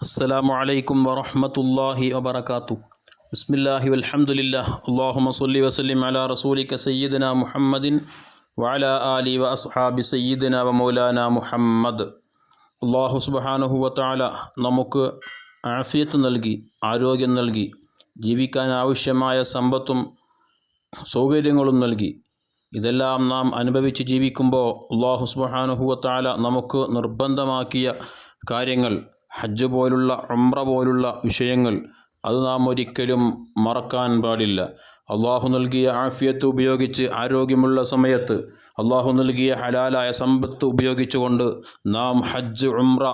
അസ്സലാമു അലൈക്കും വറഹമത്തല്ലാഹി വബർക്കാത്തു ബിസ്മില്ലാഹി വൽഹമുല്ല അള്ളാഹുമ സല്ലി വസ്ലിം അല റസൂലിക സയ്യിദന മുഹമ്മദിൻ വഅല ആലി വ അസ്ഹാബി സയ്യിദന വ മൗലാന മുഹമ്മദ്. അള്ളാഹു സുബാനുഹുവത്താല നമുക്ക് ആഫിയത്ത് നൽകി ആരോഗ്യം നൽകി ജീവിക്കാൻ ആവശ്യമായ സമ്പത്തും സൗകര്യങ്ങളും നൽകി. ഇതെല്ലാം നാം അനുഭവിച്ച് ജീവിക്കുമ്പോൾ അള്ളാഹു സുബാനുഹുവത്താല നമുക്ക് നിർബന്ധമാക്കിയ കാര്യങ്ങൾ ഹജ്ജ് പോലുള്ള ഉംറ പോലുള്ള വിഷയങ്ങൾ അത് നാം ഒരിക്കലും മറക്കാൻ പാടില്ല. അള്ളാഹു നൽകിയ ആഫിയത്ത് ഉപയോഗിച്ച് ആരോഗ്യമുള്ള സമയത്ത് അള്ളാഹു നൽകിയ ഹലാലായ സമ്പത്ത് ഉപയോഗിച്ചുകൊണ്ട് നാം ഹജ്ജ് ഉംറ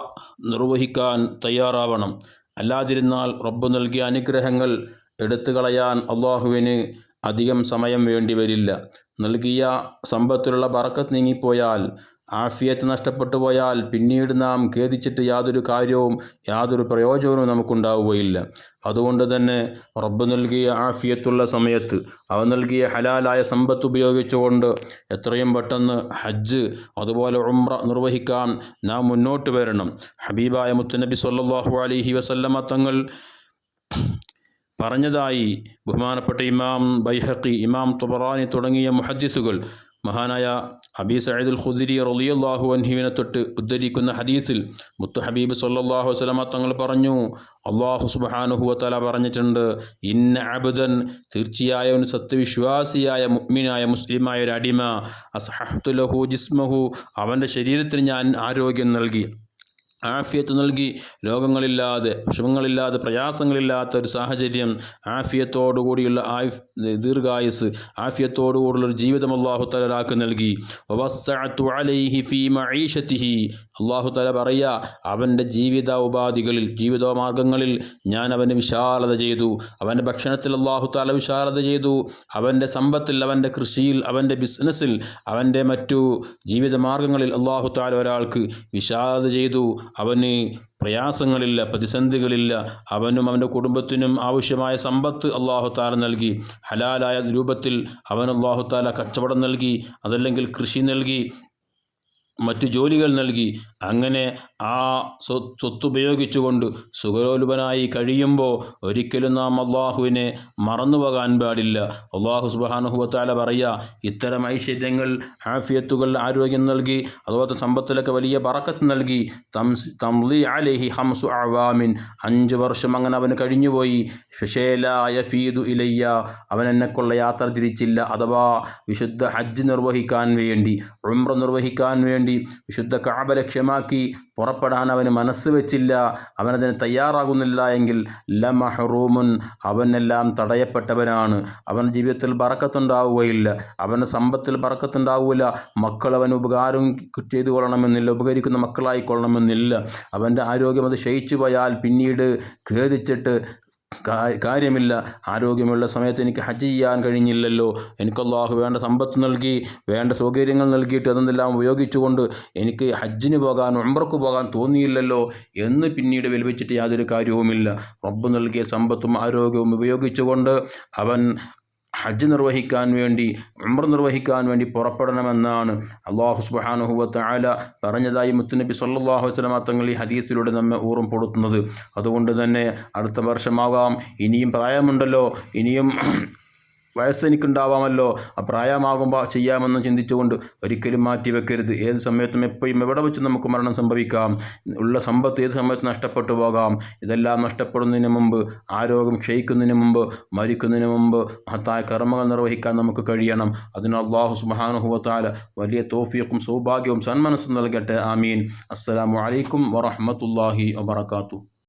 നിർവഹിക്കാൻ തയ്യാറാവണം. അല്ലാതിരുന്നാൽ റബ്ബ് നൽകിയ അനുഗ്രഹങ്ങൾ എടുത്തു കളയാൻ അള്ളാഹുവിന് അധികം സമയം വേണ്ടി വരില്ല. നൽകിയ സമ്പത്തിലുള്ള ബറക്കത്ത് നീങ്ങിപ്പോയാൽ ആഫിയത്ത് നഷ്ടപ്പെട്ടു പോയാൽ പിന്നീട് നാം ഖേദിച്ചിട്ട് യാതൊരു കാര്യവും യാതൊരു പ്രയോജനവും നമുക്കുണ്ടാവുകയില്ല. അതുകൊണ്ട് തന്നെ റബ്ബ് നൽകിയ ആഫിയത്തുള്ള സമയത്ത് അവ നൽകിയ ഹലാലായ സമ്പത്ത് ഉപയോഗിച്ചുകൊണ്ട് എത്രയും പെട്ടെന്ന് ഹജ്ജ് അതുപോലെ ഉംറ നിർവഹിക്കാൻ നാം മുന്നോട്ട് വരണം. ഹബീബായ മുത്തുനബി സല്ലാഹു അലഹി വസല്ലമ തങ്ങൾ പറഞ്ഞതായി ബഹുമാനപ്പെട്ട ഇമാം ബൈഹക്കി ഇമാം തുബറാനി തുടങ്ങിയ മുഹദ്ദിസുകൾ മഹാനായ അബി സയ്യിദുൽ ഖുദിരി റളിയല്ലാഹു അൻഹുവിനെ തൊട്ട് ഉദ്ധരിക്കുന്ന ഹദീസിൽ മുത്തു ഹബീബ് സല്ലാഹു വസ്ലമ തങ്ങൾ പറഞ്ഞു അള്ളാഹു വതആല പറഞ്ഞിട്ടുണ്ട് ഇന്ന അബ്ദൻ ഒരു സത്യവിശ്വാസിയായ മുഅ്മിനായ മുസ്ലിമായ ഒരു അടിമ അസ്ഹഹ്തു ലഹു ജിസ്മഹു അവന്റെ ശരീരത്തിന് ഞാൻ ആരോഗ്യം നൽകി. ആഫിയത്ത് നൽകി രോഗങ്ങളില്ലാതെ വിഷമങ്ങളില്ലാതെ പ്രയാസങ്ങളില്ലാത്ത ഒരു സാഹചര്യം ആഫിയത്തോടുകൂടിയുള്ള ആയു ദീർഘായുസ് ആഫിയത്തോടുകൂടിയുള്ള ഒരു ജീവിതം അള്ളാഹു തലരാക്ക് നൽകി. അള്ളാഹു തല പറയുക അവന്റെ ജീവിത ഉപാധികളിൽ ജീവിതമാർഗങ്ങളിൽ ഞാൻ അവന് വിശാലത ചെയ്തു. അവന്റെ ഭക്ഷണത്തിൽ അള്ളാഹു തല വിശാലത ചെയ്തു. അവന്റെ സമ്പത്തിൽ അവന്റെ കൃഷിയിൽ അവന്റെ ബിസിനസ്സിൽ അവന്റെ മറ്റു ജീവിതമാർഗങ്ങളിൽ അള്ളാഹു താല ഒരാൾക്ക് വിശാലത ചെയ്തു. അവന് പ്രയാസങ്ങളില്ല പ്രതിസന്ധികളില്ല. അവനും അവന്റെ കുടുംബത്തിനും ആവശ്യമായ സമ്പത്ത് അള്ളാഹു താല നൽകി. ഹലാലായ രൂപത്തിൽ അവൻ അള്ളാഹു താല കച്ചവടം നൽകി അതല്ലെങ്കിൽ കൃഷി നൽകി. മറ്റു ജോലികൾ നൽകി. അങ്ങനെ ആ സ്വത്ത് ഉപയോഗിച്ചുകൊണ്ട് സുഖലോലുപനായി കഴിയുമ്പോൾ ഒരിക്കലും നാം അള്ളാഹുവിനെ മറന്നു പോകാൻ പാടില്ല. അള്ളാഹു സുബാനുഹുവത്താല പറയുക ഇത്തരം ഐശ്വര്യങ്ങൾ ആഫിയത്തുകൾ ആരോഗ്യം നൽകി അതുപോലെ സമ്പത്തിലൊക്കെ വലിയ പറക്കത്ത് നൽകി തംസ് തംലി അലഹി ഹംസു അവാമിൻ. അഞ്ച് വർഷം അങ്ങനെ അവന് കഴിഞ്ഞുപോയി. ഫിഷേലായ ഫീദു ഇലയ്യ അവൻ എന്നെക്കുള്ള യാത്ര തിരിച്ചില്ല. അഥവാ വിശുദ്ധ ഹജ്ജ് നിർവഹിക്കാൻ വേണ്ടി ഉംറ നിർവഹിക്കാൻ വേണ്ടി വിശുദ്ധ കാബ ലക്ഷ്യമാക്കി പുറപ്പെടാൻ അവന് മനസ്സ് വെച്ചില്ല. അവനതിന് തയ്യാറാകുന്നില്ല എങ്കിൽ ലമഹറൂമുൻ അവനെല്ലാം തടയപ്പെട്ടവനാണ്. അവൻ ജീവിതത്തിൽ ബറക്കത്തുണ്ടാവുകയില്ല. അവന് സമ്പത്തിൽ ബറക്കത്തുണ്ടാവില്ല മക്കൾ അവന് ഉപകാരം ചെയ്തു കൊള്ളണമെന്നില്ല ഉപകരിക്കുന്ന മക്കളായി കൊള്ളണമെന്നില്ല അവന്റെ ആരോഗ്യം അത് ക്ഷയിച്ചു പോയാൽ പിന്നീട് ഖേദിച്ചിട്ട് കാര്യമില്ല. ആരോഗ്യമുള്ള സമയത്ത് എനിക്ക് ഹജ്ജ് ചെയ്യാൻ കഴിഞ്ഞില്ലല്ലോ. എനിക്ക് അള്ളാഹു വേണ്ട സമ്പത്ത് നൽകി വേണ്ട സൗകര്യങ്ങൾ നൽകിയിട്ട് അതെല്ലാം ഉപയോഗിച്ചുകൊണ്ട് എനിക്ക് ഹജ്ജിന് പോകാൻ ഉംറക്ക് പോകാൻ തോന്നിയില്ലല്ലോ എന്ന് പിന്നീട് വിലപിച്ചിട്ട് യാതൊരു കാര്യവുമില്ല. റബ്ബ് നൽകിയ സമ്പത്തും ആരോഗ്യവും ഉപയോഗിച്ചുകൊണ്ട് അവൻ ഹജ്ജ് നിർവഹിക്കാൻ വേണ്ടി ഉംറ നിർവഹിക്കാൻ വേണ്ടി പുറപ്പെടണമെന്നാണ് അള്ളാഹു സുബാനുഹുവത്ത് ആല പറഞ്ഞതായി മുത്തുനബി സല്ലാഹു വസ്ലമ തങ്ങൾ ഈ ഹദീസിലൂടെ നമ്മെ ഊറും അതുകൊണ്ട് തന്നെ അടുത്ത വർഷമാകാം. ഇനിയും പ്രായമുണ്ടല്ലോ. ഇനിയും വയസ്സെനിക്കുണ്ടാവാമല്ലോ. ആ പ്രായമാകുമ്പോൾ ചെയ്യാമെന്ന് ചിന്തിച്ചുകൊണ്ട് ഒരിക്കലും മാറ്റി വെക്കരുത്. ഏത് സമയത്തും എപ്പോഴും എവിടെ വെച്ച് നമുക്ക് മരണം സംഭവിക്കാം? ഉള്ള സമ്പത്ത് ഏത് സമയത്ത് നഷ്ടപ്പെട്ടു പോകാം? ഇതെല്ലാം നഷ്ടപ്പെടുന്നതിന് മുമ്പ് ആരോഗ്യം ക്ഷയിക്കുന്നതിന് മുമ്പ് മരിക്കുന്നതിന് മുമ്പ് മഹത്തായ കർമ്മങ്ങൾ നിർവഹിക്കാൻ നമുക്ക് കഴിയണം. അതിന് അള്ളാഹു സുബാനുഹുവത്താല വലിയ തോഫിയക്കും സൗഭാഗ്യവും സന്മനസ്സും നൽകട്ടെ. ആമീൻ. അസ്സലാമു അലൈക്കും വറഹമത്തല്ലാഹി വബർക്കാത്തു